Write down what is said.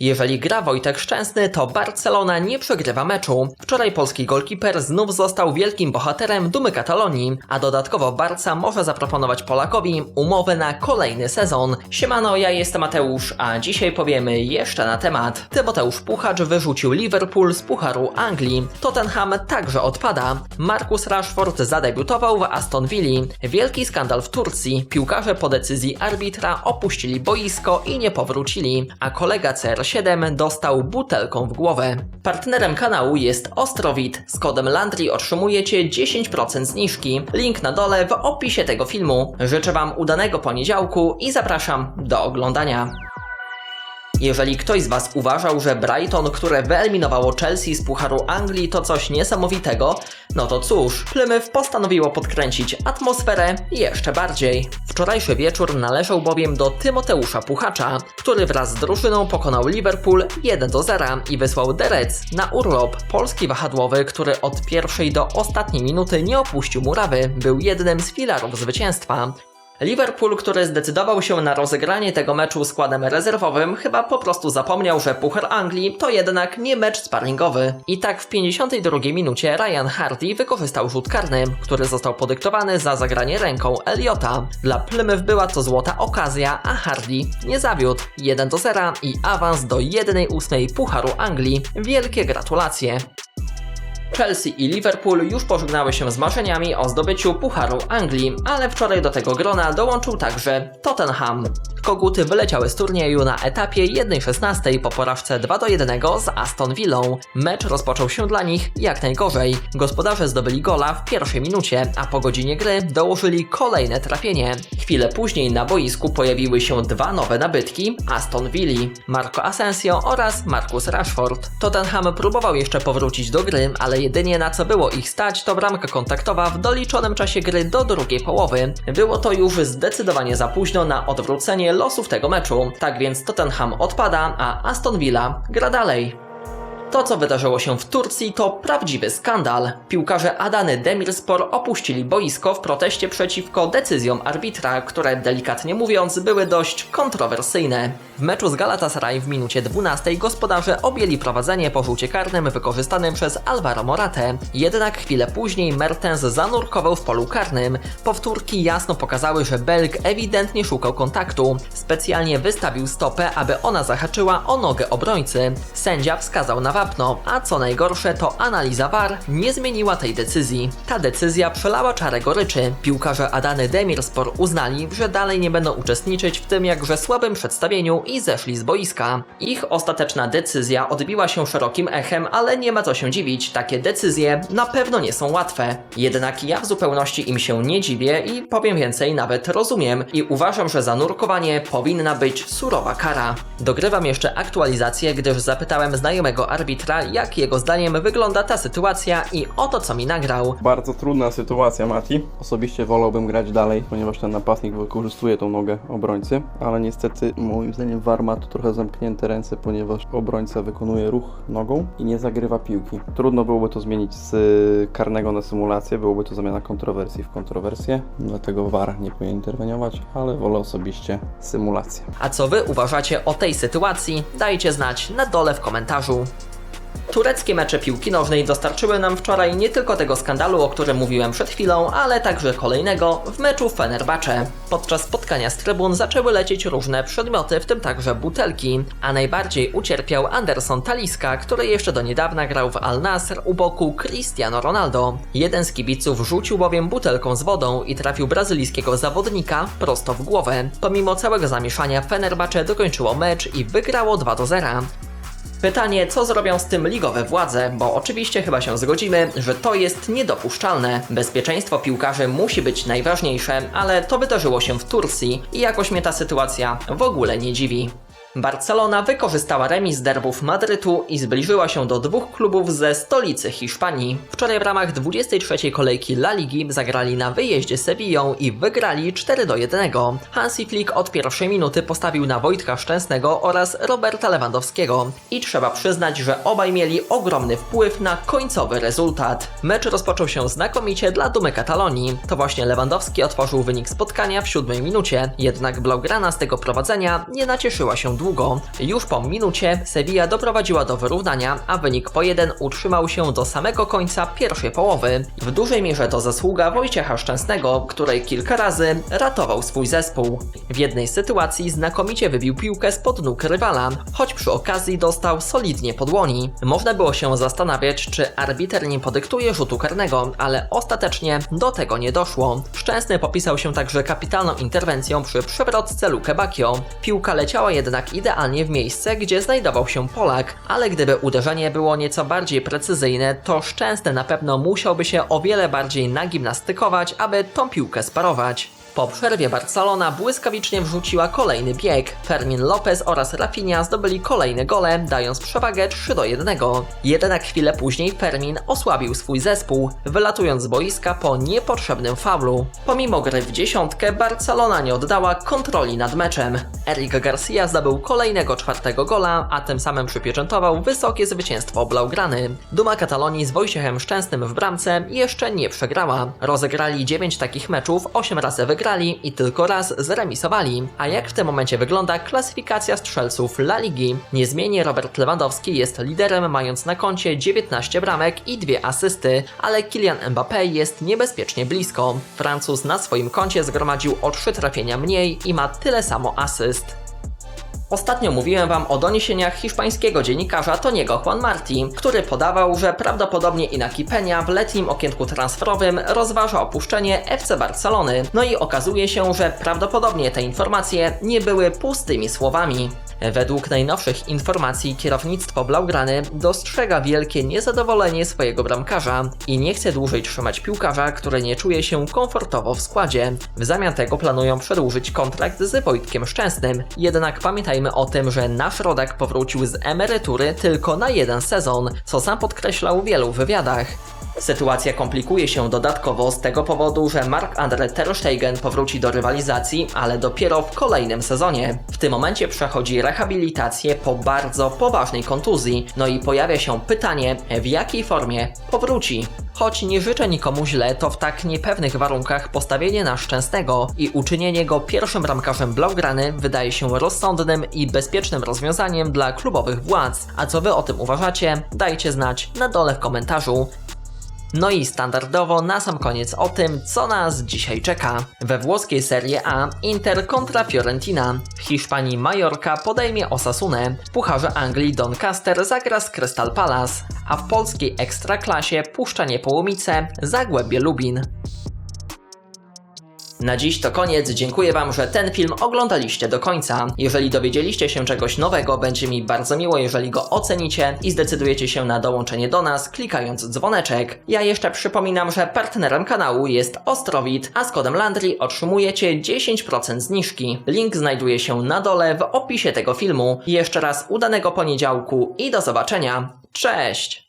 Jeżeli gra Wojtek Szczęsny, to Barcelona nie przegrywa meczu. Wczoraj polski golkiper znów został wielkim bohaterem dumy Katalonii, a dodatkowo Barca może zaproponować Polakowi umowę na kolejny sezon. Siemano, ja jestem Mateusz, a dzisiaj powiemy jeszcze na temat. Tymoteusz Puchacz wyrzucił Liverpool z Pucharu Anglii. Tottenham także odpada. Marcus Rashford zadebiutował w Aston Villa. Wielki skandal w Turcji. Piłkarze po decyzji arbitra opuścili boisko i nie powrócili, a kolega CR7 dostał butelką w głowę. Partnerem kanału jest Ostrowit. Z kodem Landry otrzymujecie 10% zniżki. Link na dole w opisie tego filmu. Życzę Wam udanego poniedziałku i zapraszam do oglądania. Jeżeli ktoś z Was uważał, że Brighton, które wyeliminowało Chelsea z Pucharu Anglii to coś niesamowitego, no to cóż, Plymouth postanowiło podkręcić atmosferę jeszcze bardziej. Wczorajszy wieczór należał bowiem do Tymoteusza Puchacza, który wraz z drużyną pokonał Liverpool 1 do 0 i wysłał Derec na urlop. Polski wahadłowy, który od pierwszej do ostatniej minuty nie opuścił murawy, był jednym z filarów zwycięstwa. Liverpool, który zdecydował się na rozegranie tego meczu składem rezerwowym, chyba po prostu zapomniał, że Puchar Anglii to jednak nie mecz sparingowy. I tak w 52 minucie Ryan Hardy wykorzystał rzut karny, który został podyktowany za zagranie ręką Eliota. Dla Plymouth była to złota okazja, a Hardy nie zawiódł. 1 do 0 i awans do 1-8 Pucharu Anglii. Wielkie gratulacje. Chelsea i Liverpool już pożegnały się z marzeniami o zdobyciu Pucharu Anglii, ale wczoraj do tego grona dołączył także Tottenham. Koguty wyleciały z turnieju na etapie 1-16 po porażce 2 do 1 z Aston Villą. Mecz rozpoczął się dla nich jak najgorzej. Gospodarze zdobyli gola w pierwszej minucie, a po godzinie gry dołożyli kolejne trafienie. Chwilę później na boisku pojawiły się dwa nowe nabytki Aston Villa, Marco Asensio oraz Marcus Rashford. Tottenham próbował jeszcze powrócić do gry, ale jedynie na co było ich stać to bramka kontaktowa w doliczonym czasie gry do drugiej połowy. Było to już zdecydowanie za późno na odwrócenie losów tego meczu. Tak więc Tottenham odpada, a Aston Villa gra dalej. To, co wydarzyło się w Turcji, to prawdziwy skandal. Piłkarze Adany Demirspor opuścili boisko w proteście przeciwko decyzjom arbitra, które delikatnie mówiąc były dość kontrowersyjne. W meczu z Galatasaray w minucie 12 gospodarze objęli prowadzenie po rzucie karnym wykorzystanym przez Alvaro Moratę. Jednak chwilę później Mertens zanurkował w polu karnym. Powtórki jasno pokazały, że Belg ewidentnie szukał kontaktu. Specjalnie wystawił stopę, aby ona zahaczyła o nogę obrońcy. Sędzia wskazał na wapno, a co najgorsze to analiza VAR nie zmieniła tej decyzji. Ta decyzja przelała czarę goryczy. Piłkarze Adany Demirspor uznali, że dalej nie będą uczestniczyć w tym jakże słabym przedstawieniu i zeszli z boiska. Ich ostateczna decyzja odbiła się szerokim echem, ale nie ma co się dziwić, takie decyzje na pewno nie są łatwe. Jednak ja w zupełności im się nie dziwię i powiem więcej, nawet rozumiem i uważam, że za nurkowanie powinna być surowa kara. Dogrywam jeszcze aktualizację, gdyż zapytałem znajomego arbitra, jak jego zdaniem wygląda ta sytuacja i oto co mi nagrał. Bardzo trudna sytuacja, Mati. Osobiście wolałbym grać dalej, ponieważ ten napastnik wykorzystuje tą nogę obrońcy, ale niestety moim zdaniem VAR ma tu trochę zamknięte ręce, ponieważ obrońca wykonuje ruch nogą i nie zagrywa piłki. Trudno byłoby to zmienić z y, karnego na symulację, byłoby to zamiana kontrowersji w kontrowersję, dlatego VAR nie powinien interweniować, ale wolę osobiście symulację. A co wy uważacie o tej sytuacji? Dajcie znać na dole w komentarzu. Tureckie mecze piłki nożnej dostarczyły nam wczoraj nie tylko tego skandalu, o którym mówiłem przed chwilą, ale także kolejnego w meczu w Fenerbahce. Podczas spotkania z trybun zaczęły lecieć różne przedmioty, w tym także butelki, a najbardziej ucierpiał Anderson Taliska, który jeszcze do niedawna grał w Al Nasr u boku Cristiano Ronaldo. Jeden z kibiców rzucił bowiem butelką z wodą i trafił brazylijskiego zawodnika prosto w głowę. Pomimo całego zamieszania Fenerbahce dokończyło mecz i wygrało 2 do 0. Pytanie, co zrobią z tym ligowe władze, bo oczywiście chyba się zgodzimy, że to jest niedopuszczalne. Bezpieczeństwo piłkarzy musi być najważniejsze, ale to wydarzyło się w Turcji i jakoś mnie ta sytuacja w ogóle nie dziwi. Barcelona wykorzystała remis derbów Madrytu i zbliżyła się do dwóch klubów ze stolicy Hiszpanii. Wczoraj w ramach 23 kolejki La Ligi zagrali na wyjeździe Sevillą i wygrali 4 do 1. Hansi Flick od pierwszej minuty postawił na Wojtka Szczęsnego oraz Roberta Lewandowskiego i trzeba przyznać, że obaj mieli ogromny wpływ na końcowy rezultat. Mecz rozpoczął się znakomicie dla Dumy Katalonii. To właśnie Lewandowski otworzył wynik spotkania w siódmej minucie, jednak Blaugrana z tego prowadzenia nie nacieszyła się długo. Już po minucie Sevilla doprowadziła do wyrównania, a wynik po jeden utrzymał się do samego końca pierwszej połowy. W dużej mierze to zasługa Wojciecha Szczęsnego, który kilka razy ratował swój zespół. W jednej sytuacji znakomicie wybił piłkę spod nóg rywala, choć przy okazji dostał solidnie po dłoni. Można było się zastanawiać, czy arbiter nie podyktuje rzutu karnego, ale ostatecznie do tego nie doszło. Szczęsny popisał się także kapitalną interwencją przy przewrotce Luke Bacchio. Piłka leciała jednak idealnie w miejsce, gdzie znajdował się Polak, ale gdyby uderzenie było nieco bardziej precyzyjne, to Szczęsny na pewno musiałby się o wiele bardziej nagimnastykować, aby tą piłkę sparować. Po przerwie Barcelona błyskawicznie wrzuciła kolejny bieg. Fermin Lopez oraz Rafinha zdobyli kolejne gole, dając przewagę 3 do 1. Jednak chwilę później Fermin osłabił swój zespół, wylatując z boiska po niepotrzebnym faulu. Pomimo gry w dziesiątkę, Barcelona nie oddała kontroli nad meczem. Eric Garcia zdobył kolejnego czwartego gola, a tym samym przypieczętował wysokie zwycięstwo Blaugrany. Duma Katalonii z Wojciechem Szczęsnym w bramce jeszcze nie przegrała. Rozegrali 9 takich meczów, 8 razy wygrali i tylko raz zremisowali. A jak w tym momencie wygląda klasyfikacja strzelców La Ligi? Niezmiennie Robert Lewandowski jest liderem, mając na koncie 19 bramek i 2 asysty, ale Kylian Mbappé jest niebezpiecznie blisko. Francuz na swoim koncie zgromadził o 3 trafienia mniej i ma tyle samo asyst. Ostatnio mówiłem Wam o doniesieniach hiszpańskiego dziennikarza Toniego Juan Marti, który podawał, że prawdopodobnie Inaki Peña w letnim okienku transferowym rozważa opuszczenie FC Barcelony. No i okazuje się, że prawdopodobnie te informacje nie były pustymi słowami. Według najnowszych informacji kierownictwo Blaugrany dostrzega wielkie niezadowolenie swojego bramkarza i nie chce dłużej trzymać piłkarza, który nie czuje się komfortowo w składzie. W zamian tego planują przedłużyć kontrakt z Wojtkiem Szczęsnym. Jednak pamiętajmy o tym, że nasz rodak powrócił z emerytury tylko na jeden sezon, co sam podkreślał w wielu wywiadach. Sytuacja komplikuje się dodatkowo z tego powodu, że Marc-André Ter Stegen powróci do rywalizacji, ale dopiero w kolejnym sezonie. W tym momencie przechodzi rehabilitację po bardzo poważnej kontuzji, no i pojawia się pytanie, w jakiej formie powróci. Choć nie życzę nikomu źle, to w tak niepewnych warunkach postawienie na Szczęsnego i uczynienie go pierwszym bramkarzem Blaugrany wydaje się rozsądnym i bezpiecznym rozwiązaniem dla klubowych władz. A co wy o tym uważacie? Dajcie znać na dole w komentarzu. No i standardowo na sam koniec o tym, co nas dzisiaj czeka. We włoskiej Serie A Inter kontra Fiorentina. W Hiszpanii Majorka podejmie Osasunę. W Pucharze Anglii Doncaster zagra z Crystal Palace. A w polskiej Ekstraklasie Puszczanie Połomice Zagłębie Lubin. Na dziś to koniec. Dziękuję Wam, że ten film oglądaliście do końca. Jeżeli dowiedzieliście się czegoś nowego, będzie mi bardzo miło, jeżeli go ocenicie i zdecydujecie się na dołączenie do nas, klikając dzwoneczek. Ja jeszcze przypominam, że partnerem kanału jest Ostrowit, a z kodem Landry otrzymujecie 10% zniżki. Link znajduje się na dole w opisie tego filmu. Jeszcze raz udanego poniedziałku i do zobaczenia. Cześć!